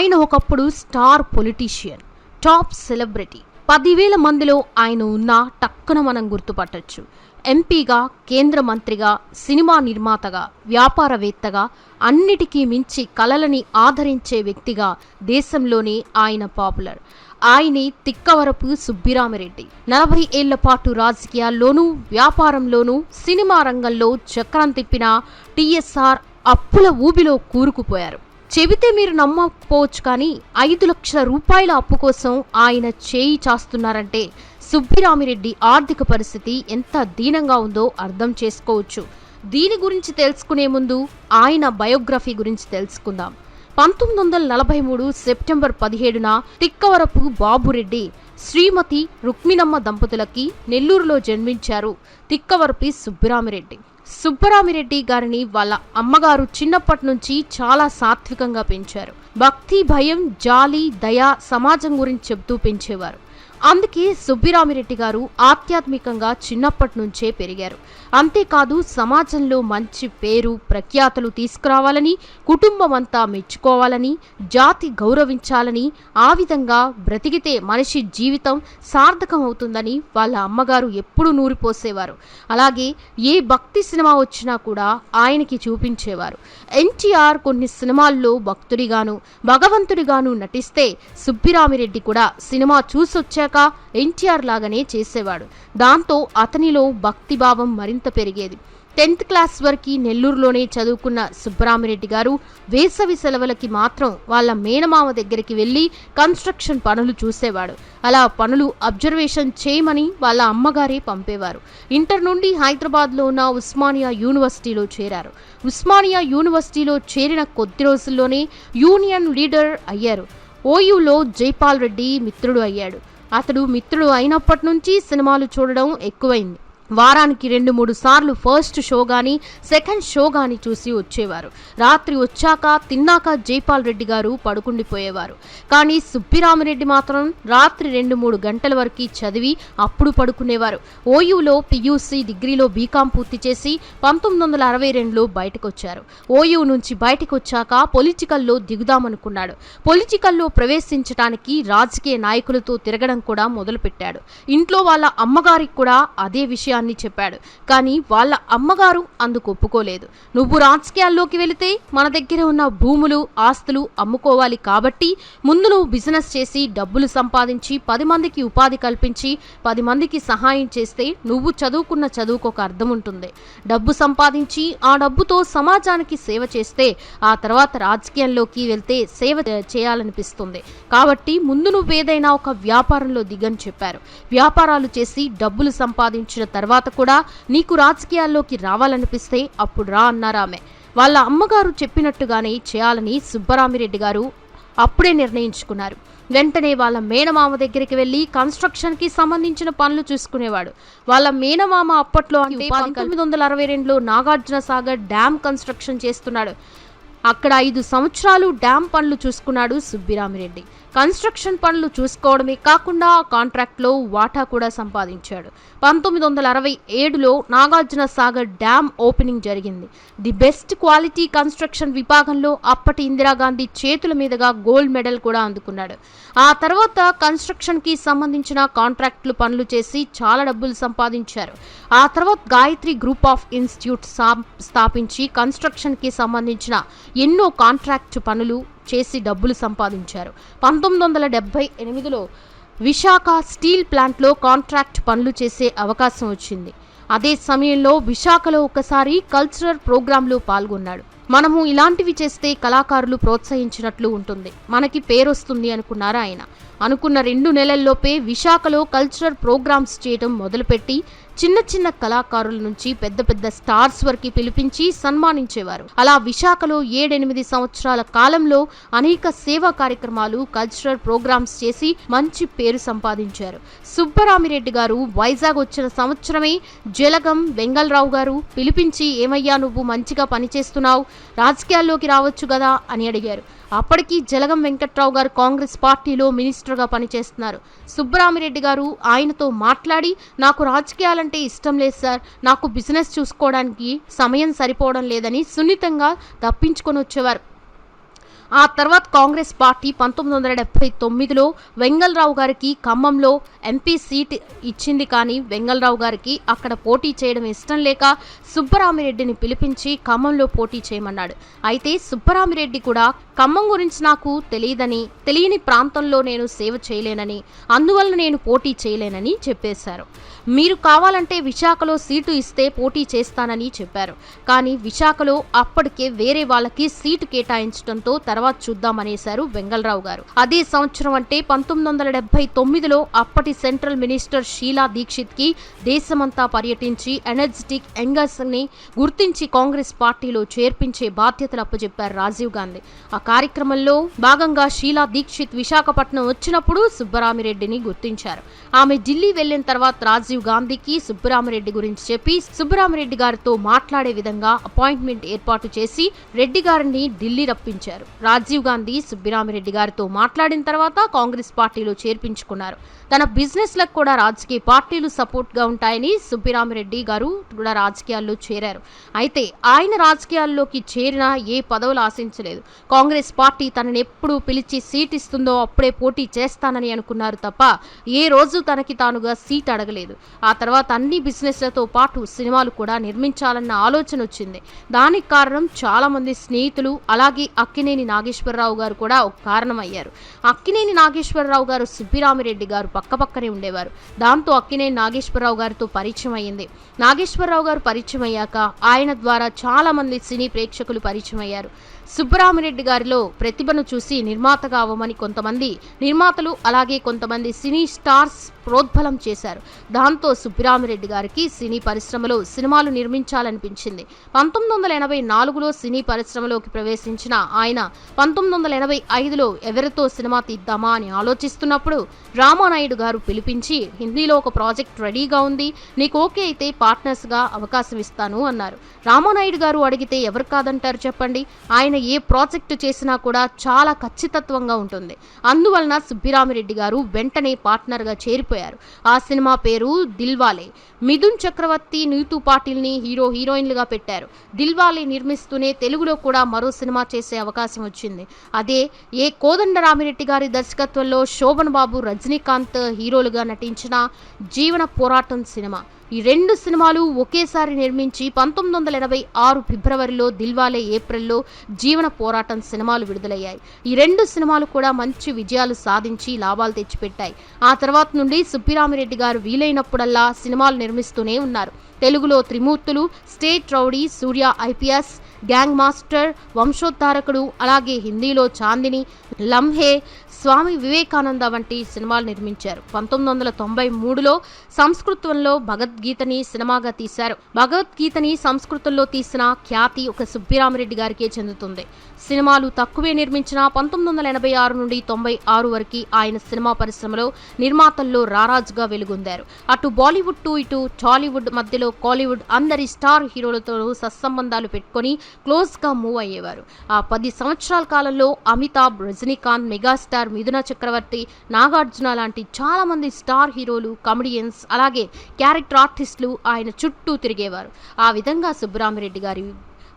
ఆయన ఒకప్పుడు star politician top celebrity. పదివేల మందిలో ఆయన ఉన్నా టక్కున మనం గుర్తుపట్టొచ్చు. ఎంపీగా కేంద్ర మంత్రిగా సినిమా నిర్మాతగా వ్యాపారవేత్తగా అన్నిటికీ మించి కలలని ఆదరించే వ్యక్తిగా దేశంలోనే ఆయన పాపులర్. ఆయనే తిక్కవరపు సుబ్బిరామిరెడ్డి. నలభై ఏళ్ళ పాటు రాజకీయాల్లోనూ వ్యాపారంలోనూ సినిమా రంగంలో చక్రం తిప్పిన టీఎస్ఆర్ అప్పుల ఊబిలో కూరుకుపోయారు. చెబితే మీరు నమ్మకపోవచ్చు కానీ ఐదు లక్షల రూపాయల అప్పు కోసం ఆయన చేయి చాస్తున్నారంటే సుబ్బిరామిరెడ్డి ఆర్థిక పరిస్థితి ఎంత దీనంగా ఉందో అర్థం చేసుకోవచ్చు. దీని గురించి తెలుసుకునే ముందు ఆయన బయోగ్రఫీ గురించి తెలుసుకుందాం. పంతొమ్మిది వందల నలభై మూడు సెప్టెంబర్ పదిహేడున తిక్కవరపు బాబురెడ్డి శ్రీమతి రుక్మిణమ్మ దంపతులకి నెల్లూరులో జన్మించారు తిక్కవరపి సుబ్బిరామిరెడ్డి. సుబ్బరామిరెడ్డి గారిని వాళ్ళ అమ్మగారు చిన్నప్పటి నుంచి చాలా సాత్వికంగా పెంచారు. భక్తి భయం జాలి దయ సమాజం గురించి చెబుతూ పెంచేవారు. అందుకే సుబ్బిరామిరెడ్డి గారు ఆధ్యాత్మికంగా చిన్నప్పటి నుంచే పెరిగారు. అంతేకాదు సమాజంలో మంచి పేరు ప్రఖ్యాతలు తీసుకురావాలని కుటుంబం అంతా మెచ్చుకోవాలని జాతి గౌరవించాలని ఆ విధంగా బ్రతికితే మనిషి జీవితం సార్థకం అవుతుందని వాళ్ళ అమ్మగారు ఎప్పుడూ నూరిపోసేవారు. అలాగే ఏ భక్తి సినిమా వచ్చినా కూడా ఆయనకి చూపించేవారు. ఎన్టీఆర్ కొన్ని సినిమాల్లో భక్తుడిగాను భగవంతుడిగాను నటిస్తే సుబ్బిరామిరెడ్డి కూడా సినిమా చూసొచ్చాక ఎన్టీఆర్ లాగానే చేసేవాడు. దాంతో అతనిలో భక్తిభావం మరింత పెరిగేది. టెన్త్ క్లాస్ వరకు నెల్లూరులోనే చదువుకున్న సుబ్బరామిరెడ్డి గారు వేసవి సెలవులకి మాత్రం వాళ్ళ మేనమామ దగ్గరికి వెళ్ళి కన్స్ట్రక్షన్ పనులు చూసేవాడు. అలా పనులు అబ్జర్వేషన్ చేయమని వాళ్ళ అమ్మగారే పంపేవారు. ఇంటర్ నుండి హైదరాబాద్లో ఉన్న ఉస్మానియా యూనివర్సిటీలో చేరారు. ఉస్మానియా యూనివర్సిటీలో చేరిన కొద్ది రోజుల్లోనే యూనియన్ లీడర్ అయ్యారు. ఓయూలో జైపాల్ రెడ్డి మిత్రుడు అయ్యాడు. అతడు మిత్రుడు అయినప్పటి నుంచి సినిమాలు చూడడం ఎక్కువైంది. వారానికి రెండు మూడు సార్లు ఫస్ట్ షో గాని సెకండ్ షో గాని చూసి వచ్చేవారు. రాత్రి వచ్చాక తిన్నాక జైపాల్ రెడ్డి గారు పడుకుండిపోయేవారు. కానీ సుబ్బిరామిరెడ్డి మాత్రం రాత్రి రెండు మూడు గంటల వరకు చదివి అప్పుడు పడుకునేవారు. ఓయూలో పియూసీ డిగ్రీలో బీకాం పూర్తి చేసి పంతొమ్మిది వందల అరవై రెండులో బయటకు వచ్చారు ఓయూ నుంచి బయటకు వచ్చాక పొలిటికల్లో దిగుదామనుకున్నాడు. పొలిటికల్లో ప్రవేశించడానికి రాజకీయ నాయకులతో తిరగడం కూడా మొదలుపెట్టాడు. ఇంట్లో వాళ్ళ అమ్మగారికి కూడా అదే విషయాన్ని చెప్పాడు. కానీ వాళ్ళ అమ్మగారు అందుకు ఒప్పుకోలేదు. నువ్వు రాజకీయాల్లోకి వెళితే మన దగ్గర ఉన్న భూములు ఆస్తులు అమ్ముకోవాలి కాబట్టి ముందు నువ్వు బిజినెస్ చేసి డబ్బులు సంపాదించి పది మందికి ఉపాధి కల్పించి పది మందికి సహాయం చేస్తే నువ్వు చదువుకున్న చదువుకు ఒక అర్థం ఉంటుంది. డబ్బు సంపాదించి ఆ డబ్బుతో సమాజానికి సేవ చేస్తే ఆ తర్వాత రాజకీయంలోకి వెళ్తే సేవ చేయాలనిపిస్తుంది. కాబట్టి ముందు నువ్వేదైనా ఒక వ్యాపారంలో దిగని చెప్పారు. వ్యాపారాలు చేసి డబ్బులు సంపాదించిన తర్వాత కూడా నీకు రాజకీయాల్లోకి రావాలనిపిస్తే అప్పుడు రా అన్నారు ఆమె. వాళ్ళ అమ్మగారు చెప్పినట్టుగానే చేయాలని సుబ్బరామిరెడ్డి గారు అప్పుడే నిర్ణయించుకున్నారు. వెంటనే వాళ్ళ మేనమామ దగ్గరికి వెళ్ళి కన్స్ట్రక్షన్కి సంబంధించిన పనులు చూసుకునేవాడు. వాళ్ళ మేనమామ అప్పట్లో అంటే పంతొమ్మిది వందల అరవై రెండులో నాగార్జున సాగర్ డ్యామ్ కన్స్ట్రక్షన్ చేస్తున్నాడు. అక్కడ ఐదు సంవత్సరాలు డ్యామ్ పనులు చూసుకున్నాడు సుబ్బిరామిరెడ్డి. కన్స్ట్రక్షన్ పనులు చూసుకోవడమే కాకుండా ఆ కాంట్రాక్ట్లో వాటా కూడా సంపాదించాడు. పంతొమ్మిది వందల అరవై ఏడులో నాగార్జున సాగర్ డ్యామ్ ఓపెనింగ్ జరిగింది. ది బెస్ట్ క్వాలిటీ కన్స్ట్రక్షన్ విభాగంలో అప్పటి ఇందిరాగాంధీ చేతుల మీదుగా గోల్డ్ మెడల్ కూడా అందుకున్నాడు. ఆ తర్వాత కన్స్ట్రక్షన్కి సంబంధించిన కాంట్రాక్టులు పనులు చేసి చాలా డబ్బులు సంపాదించారు. ఆ తర్వాత గాయత్రి గ్రూప్ ఆఫ్ ఇన్స్టిట్యూట్ స్థాపించి కన్స్ట్రక్షన్కి సంబంధించిన ఎన్నో కాంట్రాక్ట్ పనులు చేసి డబ్బులు సంపాదించారు. పంతొమ్మిది వందల డెబ్బై ఎనిమిదిలో విశాఖ స్టీల్ ప్లాంట్లో కాంట్రాక్ట్ పనులు చేసే అవకాశం వచ్చింది. అదే సమయంలో విశాఖలో ఒకసారి కల్చరల్ ప్రోగ్రాంలో పాల్గొన్నాడు. మనము ఇలాంటివి చేస్తే కళాకారులు ప్రోత్సహించినట్లు ఉంటుంది. మనకి పేరొస్తుంది అనుకున్నారు ఆయన? అనుకున్న రెండు నెలల్లోపే విశాఖలో కల్చరల్ ప్రోగ్రామ్స్ చేయడం మొదలుపెట్టి చిన్న చిన్న కళాకారుల నుంచి పెద్ద పెద్ద స్టార్స్ వరకు పిలిపించి సన్మానించేవారు. అలా విశాఖలో ఏడెనిమిది సంవత్సరాల కాలంలో అనేక సేవా కార్యక్రమాలు కల్చరల్ ప్రోగ్రామ్స్ చేసి మంచి పేరు సంపాదించారు. సుబ్బరామిరెడ్డి గారు వైజాగ్ వచ్చిన సంవత్సరమే జలగం వెంగళరావు గారు పిలిపించి ఏమయ్యా నువ్వు మంచిగా పనిచేస్తున్నావు రాజకీయాల్లోకి రావచ్చు కదా అని అడిగారు. అప్పటికి జలగం వెంకట్రావు గారు కాంగ్రెస్ పార్టీలో మినిస్టర్గా పనిచేస్తున్నారు. సుబ్బరామిరెడ్డి గారు ఆయనతో మాట్లాడి నాకు రాజకీయాలంటే ఇష్టం లేదు సార్. నాకు బిజినెస్ చూసుకోవడానికి సమయం సరిపోవడం లేదని సున్నితంగా తప్పించుకొని వచ్చేవారు. ఆ తర్వాత కాంగ్రెస్ పార్టీ పంతొమ్మిది వందల డెబ్బై తొమ్మిదిలో వెంగళరావు గారికి ఖమ్మంలో ఎంపీ సీట్ ఇచ్చింది కానీ వెంగళరావు గారికి అక్కడ పోటీ చేయడం ఇష్టం లేక సుబ్బరామిరెడ్డిని పిలిపించి ఖమ్మంలో పోటీ చేయమన్నాడు. అయితే సుబ్బరామిరెడ్డి కూడా ఖమ్మం గురించి నాకు తెలియదని తెలియని ప్రాంతంలో నేను సేవ చేయలేనని అందువల్ల నేను పోటీ చేయలేనని చెప్పేశారు. మీరు కావాలంటే విశాఖలో సీటు ఇస్తే పోటీ చేస్తానని చెప్పారు. కానీ విశాఖలో అప్పటికే వేరే వాళ్ళకి సీటు కేటాయించడంతో తర్వాత చూద్దామనేశారు వెంగళరావు గారు. అదే సంవత్సరం అంటే పంతొమ్మిది వందల డెబ్బై తొమ్మిదిలో అప్పటి సెంట్రల్ మినిస్టర్ షీలా దీక్షిత్కి దేశమంతా పర్యటించి ఎనర్జెటిక్ యంగర్స్ని గుర్తించి కాంగ్రెస్ పార్టీలో చేర్పించే బాధ్యతలు అప్పచెప్పారు రాజీవ్ గాంధీ. ఆ కార్యక్రమంలో భాగంగా షీలా దీక్షిత్ విశాఖపట్నం వచ్చినప్పుడు సుబ్బరామిరెడ్డిని గుర్తించారు. ఆమె ఢిల్లీ వెళ్ళిన తర్వాత రాజీవ్ గాంధీకి సుబ్బరామిరెడ్డి గురించి చెప్పి సుబ్బరామిరెడ్డి గారితో మాట్లాడే విధంగా అపాయింట్మెంట్ ఏర్పాటు చేసి రెడ్డి గారిని ఢిల్లీ రప్పించారు. రాజీవ్ గాంధీ సుబ్బరామిరెడ్డి గారితో మాట్లాడిన తర్వాత కాంగ్రెస్ పార్టీలో చేర్పించుకున్నారు. తన బిజినెస్లకు కూడా రాజకీయ పార్టీలు సపోర్ట్గా ఉంటాయని సుబ్బిరామిరెడ్డి గారు కూడా రాజకీయాల్లో చేరారు. అయితే ఆయన రాజకీయాల్లోకి చేరినా ఏ పదవులు ఆశించలేదు. కాంగ్రెస్ పార్టీ తనని ఎప్పుడు పిలిచి సీట్ ఇస్తుందో అప్పుడే పోటీ చేస్తానని అనుకున్నారు తప్ప ఏ రోజు తనకి తానుగా సీట్ అడగలేదు. ఆ తర్వాత అన్ని బిజినెస్లతో పాటు సినిమాలు కూడా నిర్మించాలన్న ఆలోచన వచ్చింది. దానికి కారణం చాలా మంది స్నేహితులు అలాగే అక్కినేని నాగేశ్వరరావు గారు కూడా ఒక కారణమయ్యారు. అక్కినేని నాగేశ్వరరావు గారు సుబ్బిరామిరెడ్డి గారు పక్కపక్కనే ఉండేవారు. దాంతో అక్కినేని నాగేశ్వరరావు గారితో పరిచయం అయ్యింది. నాగేశ్వరరావు గారు పరిచయం అయ్యాక ఆయన ద్వారా చాలా మంది సినీ ప్రేక్షకులు పరిచయం అయ్యారు. సుబ్బరామిరెడ్డి గారిలో ప్రతిభను చూసి నిర్మాతగా అవ్వమని కొంతమంది నిర్మాతలు అలాగే కొంతమంది సినీ స్టార్స్ ప్రోద్బలం చేశారు. దాంతో సుబ్బరామిరెడ్డి గారికి సినీ పరిశ్రమలో సినిమాలు నిర్మించాలనిపించింది. పంతొమ్మిది వందల ఎనభై నాలుగులో సినీ పరిశ్రమలోకి ప్రవేశించిన ఆయన పంతొమ్మిది వందల ఎనభై ఐదులో ఎవరితో సినిమా తీద్దామా అని ఆలోచిస్తున్నప్పుడు రామానాయుడు గారు పిలిపించి హిందీలో ఒక ప్రాజెక్ట్ రెడీగా ఉంది. నీకు ఓకే అయితే పార్ట్నర్స్గా అవకాశం ఇస్తాను అన్నారు. రామానాయుడు గారు అడిగితే ఎవరు కాదంటారు చెప్పండి? ఆయన ఏ ప్రాజెక్టు చేసినా కూడా చాలా ఖచ్చితత్వంగా ఉంటుంది. అందువలన సుబ్బిరామిరెడ్డి గారు వెంటనే పార్ట్నర్గా చేరిపోయారు. ఆ సినిమా పేరు దిల్వాలే. మిథున్ చక్రవర్తి నీతూ పాటిల్ని హీరో హీరోయిన్లుగా పెట్టారు. దిల్వాలే నిర్మిస్తూనే తెలుగులో కూడా మరో సినిమా చేసే అవకాశం వచ్చింది. అదే ఏ కోదండరామిరెడ్డి గారి దర్శకత్వంలో శోభన్ బాబు రజనీకాంత్ హీరోలుగా నటించిన జీవన పోరాటం సినిమా. ఈ రెండు సినిమాలు ఒకేసారి నిర్మించి పంతొమ్మిది వందల ఎనభై ఆరు ఫిబ్రవరిలో దిల్వాలే ఏప్రిల్లో జీవన పోరాటం సినిమాలు విడుదలయ్యాయి. ఈ రెండు సినిమాలు కూడా మంచి విజయాలు సాధించి లాభాలు తెచ్చిపెట్టాయి. ఆ తర్వాత నుండి సుబ్బిరామిరెడ్డి గారు వీలైనప్పుడల్లా సినిమాలు నిర్మిస్తూనే ఉన్నారు. తెలుగులో Trimurtulu state rowdy Surya IPS gang master Vamsoddharakudu అలాగే హిందీలో చాందిని లంహే స్వామి వివేకానంద వంటి సినిమాలు నిర్మించారు. పంతొమ్మిది వందల తొంభై మూడులో సంస్కృతంలో భగవద్గీతని సినిమాగా తీశారు. భగవద్గీతని సంస్కృతంలో తీసిన ఖ్యాతి ఒక సుబ్బిరామరెడ్డి గారికే చెందుతుంది. సినిమాలు తక్కువే నిర్మించిన పంతొమ్మిది వందల ఎనభై ఆరు నుండి తొంభై ఆరు వరకు ఆయన సినిమా పరిశ్రమలో నిర్మాతల్లో రారాజుగా వెలుగొందారు. అటు బాలీవుడ్ టు ఇటు టాలీవుడ్ మధ్యలో కాలీవుడ్ అందరి స్టార్ హీరోలతో సత్సంబంధాలు పెట్టుకొని క్లోజ్గా మూవ్ అయ్యేవారు. ఆ పది సంవత్సరాల కాలంలో అమితాబ్ రజనీకాంత్ మెగాస్టార్ మిథున చక్రవర్తి నాగార్జున లాంటి చాలామంది స్టార్ హీరోలు కమెడియన్స్ అలాగే క్యారెక్టర్ ఆర్టిస్టులు ఆయన చుట్టూ తిరిగేవారు. ఆ విధంగా సుబ్బరామిరెడ్డి గారి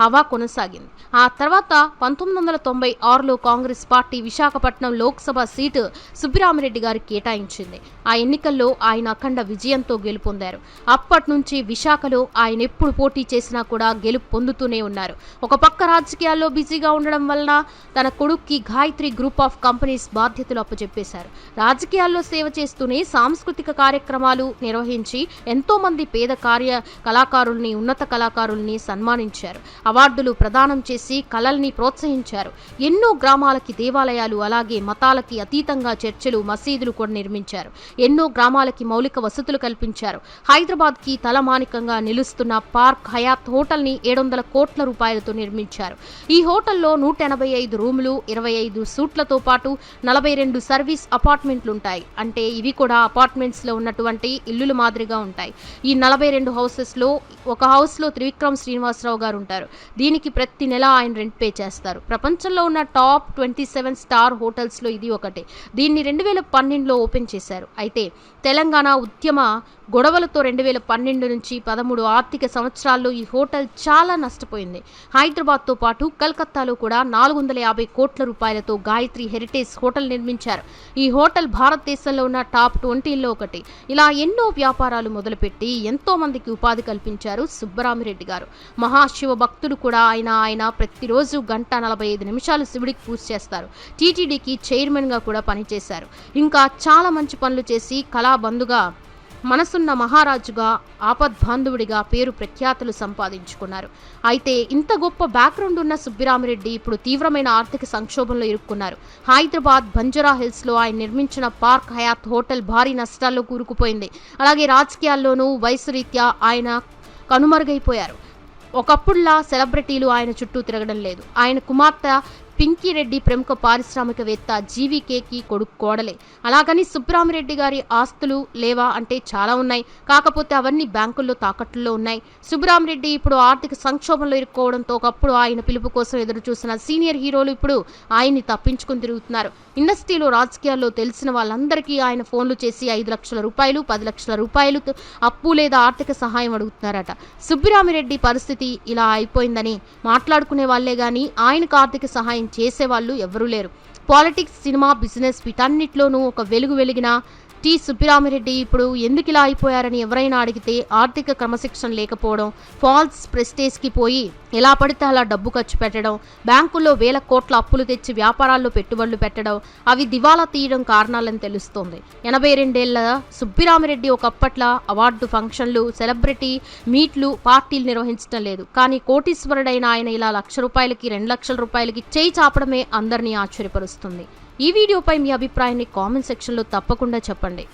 హవా కొనసాగింది. ఆ తర్వాత పంతొమ్మిది వందల తొంభై ఆరులో Congress party Visakhapatnam Lok Sabha seat Subbiramireddy గారికి కేటాయించింది. ఆ ఎన్నికల్లో ఆయన అఖండ విజయంతో గెలుపొందారు. అప్పటి నుంచి విశాఖలో ఆయన ఎప్పుడు పోటీ చేసినా కూడా గెలుపు పొందుతూనే ఉన్నారు. ఒక పక్క రాజకీయాల్లో బిజీగా ఉండడం వలన తన కొడుక్కి గాయత్రి గ్రూప్ ఆఫ్ కంపెనీస్ బాధ్యతలు అప్పచెప్పేశారు రాజకీయాల్లో సేవ చేస్తూనే సాంస్కృతిక కార్యక్రమాలు నిర్వహించి ఎంతోమంది పేద కార్య కళాకారుల్ని ఉన్నత కళాకారుల్ని సన్మానించారు. అవార్డులు ప్రదానం చేసి కళల్ని ప్రోత్సహించారు. ఎన్నో గ్రామాలకి దేవాలయాలు అలాగే మతాలకి అతీతంగా చర్చిలు మసీదులు కూడా నిర్మించారు. ఎన్నో గ్రామాలకి మౌలిక వసతులు కల్పించారు. హైదరాబాద్కి తలమానికంగా నిలుస్తున్న పార్క్ హయాత్ హోటల్ని ఏడు వందల కోట్ల రూపాయలతో నిర్మించారు. ఈ హోటల్లో నూట ఎనభై ఐదు రూములు ఇరవై ఐదు సూట్లతో పాటు నలభై రెండు సర్వీస్ అపార్ట్మెంట్లు ఉంటాయి అంటే ఇవి కూడా అపార్ట్మెంట్స్లో ఉన్నటువంటి ఇల్లుల మాదిరిగా ఉంటాయి. ఈ నలభై రెండు హౌసెస్లో ఒక హౌస్లో త్రివిక్రమ్ శ్రీనివాసరావు గారు ఉంటారు దీనికి ప్రతి నెల ఆయన రెంట్ పే చేస్తారు. ప్రపంచంలో ఉన్న టాప్ ట్వంటీ సెవెన్ స్టార్ హోటల్స్లో ఇది ఒకటే. దీన్ని రెండు వేల పన్నెండులో ఓపెన్ చేశారు. అయితే తెలంగాణ ఉద్యమ గొడవలతో రెండు వేల పన్నెండు నుంచి పదమూడు ఆర్థిక సంవత్సరాల్లో ఈ హోటల్ చాలా నష్టపోయింది. హైదరాబాద్తో పాటు కలకత్తాలో కూడా నాలుగు వందల యాభై కోట్ల రూపాయలతో గాయత్రి హెరిటేజ్ హోటల్ నిర్మించారు. ఈ హోటల్ భారతదేశంలో ఉన్న టాప్ ట్వంటీల్లో ఒకటి. ఇలా ఎన్నో వ్యాపారాలు మొదలుపెట్టి ఎంతో మందికి ఉపాధి కల్పించారు సుబ్బరామిరెడ్డి గారు. మహాశివ భక్తుడు కూడా ఆయన ఆయన ప్రతిరోజు గంట నలభై ఐదు నిమిషాలు శివుడికి పూజ చేస్తారు. టీటీడీకి చైర్మన్గా కూడా పనిచేశారు. ఇంకా చాలా మంచి పనులు చేసి కళాబంధుగా మనసున్న మహారాజుగా ఆపద్బాంధవుడిగా పేరు ప్రఖ్యాతులు సంపాదించుకున్నారు. అయితే ఇంత గొప్ప బ్యాక్గ్రౌండ్ ఉన్న సుబ్బిరామిరెడ్డి ఇప్పుడు తీవ్రమైన ఆర్థిక సంక్షోభంలో ఇరుక్కున్నారు. హైదరాబాద్ బంజారా హిల్స్లో ఆయన నిర్మించిన పార్క్ హయాత్ హోటల్ భారీ నష్టాల్లో కూరుకుపోయింది. అలాగే రాజకీయాల్లోనూ వయసు రీత్యా ఆయన కనుమరుగైపోయారు. ఒకప్పుడులా సెలబ్రిటీలు ఆయన చుట్టూ తిరగడం లేదు. ఆయన కుమార్తె పింకీ రెడ్డి ప్రముఖ పారిశ్రామికవేత్త జీవీకేకి కొడుకు కోడలే. అలాగని సుబ్బరామిరెడ్డి గారి ఆస్తులు లేవా అంటే చాలా ఉన్నాయి. కాకపోతే అవన్నీ బ్యాంకుల్లో తాకట్టులో ఉన్నాయి. సుబ్బరామిరెడ్డి ఇప్పుడు ఆర్థిక సంక్షోభంలో ఇరుక్కోవడంతో ఒకప్పుడు ఆయన పిలుపు కోసం ఎదురు చూసిన సీనియర్ హీరోలు ఇప్పుడు ఆయన్ని తప్పించుకుని తిరుగుతున్నారు. ఇండస్ట్రీలో రాజకీయాల్లో తెలిసిన వాళ్ళందరికీ ఆయన ఫోన్లు చేసి ఐదు లక్షల రూపాయలు పది లక్షల రూపాయలు అప్పు లేదా ఆర్థిక సహాయం అడుగుతున్నారట. సుబ్బిరామిరెడ్డి పరిస్థితి ఇలా అయిపోయిందని మాట్లాడుకునే వాళ్ళే గాని ఆయనకు ఆర్థిక సహాయం చేసేవాళ్ళు ఎవరూ లేరు. పాలిటిక్స్ సినిమా బిజినెస్ వీటన్నిటిలోనూ ఒక వెలుగు వెలిగిన టి. సుబ్బిరామిరెడ్డి ఇప్పుడు ఎందుకు ఇలా అయిపోయారని ఎవరైనా అడిగితే ఆర్థిక క్రమశిక్షణ లేకపోవడం ఫాల్స్ ప్రెస్టేజ్కి పోయి ఎలా పడితే అలా డబ్బు ఖర్చు పెట్టడం బ్యాంకుల్లో వేల కోట్ల అప్పులు తెచ్చి వ్యాపారాల్లో పెట్టుబడులు పెట్టడం అవి దివాలా తీయడం కారణాలని తెలుస్తోంది. ఎనభై రెండేళ్ళ సుబ్బిరామిరెడ్డి ఒకప్పట్లో అవార్డు ఫంక్షన్లు సెలబ్రిటీ మీట్లు పార్టీలు నిర్వహించడం లేదు. కానీ కోటీశ్వరుడైన ఆయన ఇలా లక్ష రూపాయలకి రెండు లక్షల రూపాయలకి చేయి చాపడమే అందరినీ ఆశ్చర్యపరుస్తుంది. ఈ వీడియోపై మీ అభిప్రాయాన్ని కామెంట్ సెక్షన్లో తప్పకుండా చెప్పండి.